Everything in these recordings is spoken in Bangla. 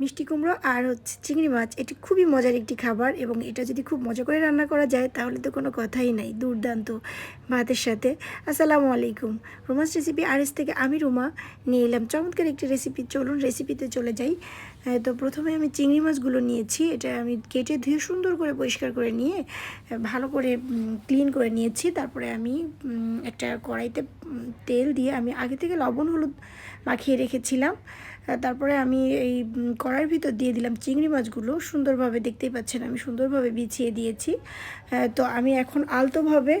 মিষ্টি কুমড়ো আর হচ্ছে চিংড়ি মাছ, এটি খুবই মজার একটি খাবার এবং এটা যদি খুব মজা করে রান্না করা যায়, তাহলে তো কোনো কথাই নাই, দুর্দান্ত ভাতের সাথে। আসসালামু আলাইকুম। রোমাস রেসিপি আরএস থেকে আমি রুমা নিয়ে এলাম। চমৎকার একটি রেসিপি চলুন রেসিপিতে চলে যাই। তো প্রথমে আমি চিংড়ি মাছগুলো নিয়েছি, এটা আমি কেটে ধুয়ে সুন্দর করে পরিষ্কার করে নিয়ে ভালো করে ক্লিন করে নিয়েছি। তারপরে আমি একটা কড়াইতে তেল দিয়ে আমি আগে থেকে লবণ, হলুদ মাখিয়ে রেখেছিলাম। তারপরে আমি এই কড়াইয়ের ভিতর দিয়ে দিলাম চিংড়ি মাছগুলো। সুন্দরভাবে দেখতেই পাচ্ছেন আমি সুন্দরভাবে বিছিয়ে দিয়েছি। তো আমি এখন আলতোভাবে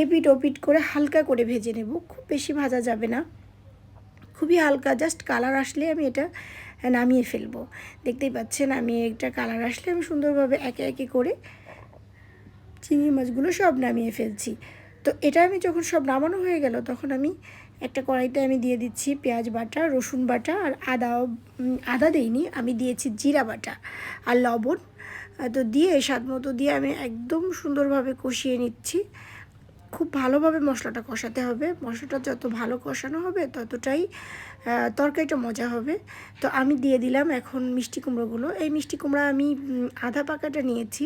এপিট ওপিট করে হালকা করে ভেজে নেব। খুব বেশি ভাজা যাবে না। খুবই হালকা, জাস্ট কালার আসলে আমি এটা নামিয়ে ফেলব। দেখতেই পাচ্ছেন আমি একটা কালার আসলে আমি সুন্দরভাবে একে একে করে চিংড়ি মাছগুলো সব নামিয়ে ফেলছি। তো এটা আমি যখন সব নামানো হয়ে গেল, তখন আমি একটা কড়াইতে আমি দিয়ে দিচ্ছি পেঁয়াজ বাটা, রসুন বাটা আর আদা আদা দেইনি, আমি দিয়েছি জিরা বাটা আর লবণ। তো দিয়ে স্বাদ মতো দিয়ে আমি একদম সুন্দরভাবে কষিয়ে নিচ্ছি। খুব ভালোভাবে মশলাটা কষাতে হবে। মশলাটা যত ভালো কষানো হবে, ততটাই তরকারিটা মজা হবে। তো আমি দিয়ে দিলাম এখন মিষ্টি কুমড়োগুলো। এই মিষ্টি কুমড়া আমি আধা পাকাটা নিয়েছি।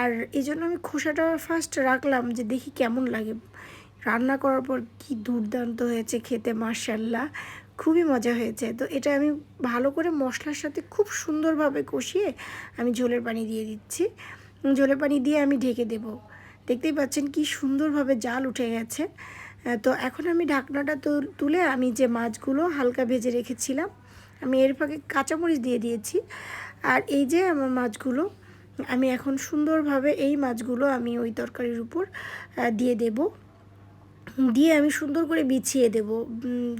আর এই জন্য আমি খোসাটা ফার্স্ট রাখলাম যে দেখি কেমন লাগে। রান্না করার পর কি দুর্দান্ত হয়েছে খেতে মার্শাল্লাহ খুবই মজা হয়েছে। তো এটা আমি ভালো করে মশলার সাথে খুব সুন্দরভাবে কষিয়ে আমি ঝোলের পানি দিয়ে দিচ্ছি। ঝোলের পানি দিয়ে আমি ঢেকে দেবো। দেখতেই পাচ্ছেন কি সুন্দরভাবে জাল উঠে গেছে। তো এখন আমি ঢাকনাটা তুলে আমি যে মাছগুলো হালকা ভেজে রেখেছিলাম, আমি এর ফাঁকে কাঁচামরিচ দিয়ে দিয়েছি। আর এই যে আমার মাছগুলো, আমি এখন সুন্দরভাবে এই মাছগুলো আমি ওই তরকারির উপর দিয়ে দেব। দিয়ে আমি সুন্দর করে বিছিয়ে দেব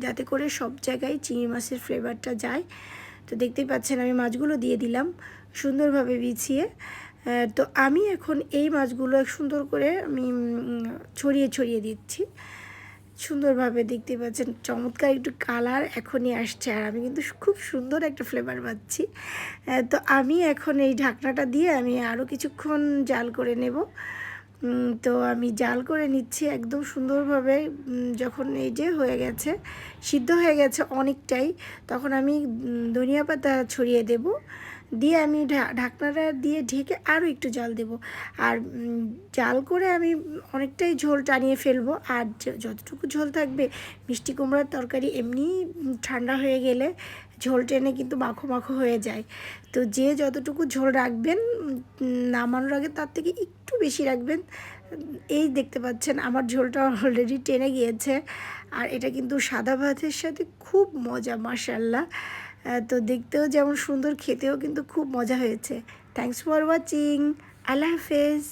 যাতে করে সব জায়গায় চিংড়ি মাছের ফ্লেভারটা যায়। তো দেখতেই পাচ্ছেন আমি মাছগুলো দিয়ে দিলাম সুন্দরভাবে বিছিয়ে। তো আমি এখন এই মাছগুলো সুন্দর করে আমি ছড়িয়ে ছড়িয়ে দিচ্ছি। সুন্দরভাবে দেখতে পাচ্ছেন, চমৎকার একটু কালার এখনই আসছে আর আমি কিন্তু খুব সুন্দর একটা ফ্লেভার পাচ্ছি। তো আমি এখন এই ঢাকনাটা দিয়ে আমি আরও কিছুক্ষণ জাল করে নেব। তো আমি জাল করে নিচ্ছি একদম সুন্দরভাবে যখন এই যে হয়ে গেছে, সিদ্ধ হয়ে গেছে অনেকটাই, তখন আমি ধনিয়া পাতা ছড়িয়ে দেব। দিয়ে আমি ঢাকনাটা দিয়ে ঢেকে আরও একটু জাল দেব। আর জাল করে আমি অনেকটাই ঝোল টানিয়ে ফেলব। আর যতটুকু ঝোল থাকবে, মিষ্টি কুমড়ার তরকারি এমনি ঠান্ডা হয়ে গেলে ঝোল টেনে কিন্তু মাখো মাখো হয়ে যায়। তো যে যতটুকু ঝোল রাখবেন নামানোর আগে তার থেকে একটু বেশি রাখবেন। এই দেখতে পাচ্ছেন আমার ঝোলটা অলরেডি টেনে গিয়েছে। আর এটা কিন্তু সাদা ভাতের সাথে খুব মজা মাসাল্লাহ তো দেখতেও যেমন সুন্দর খেতেও কিন্তু খুব মজা হয়েছে। থ্যাংকস ফর ওয়াচিং আল্লাহ হাফেজ।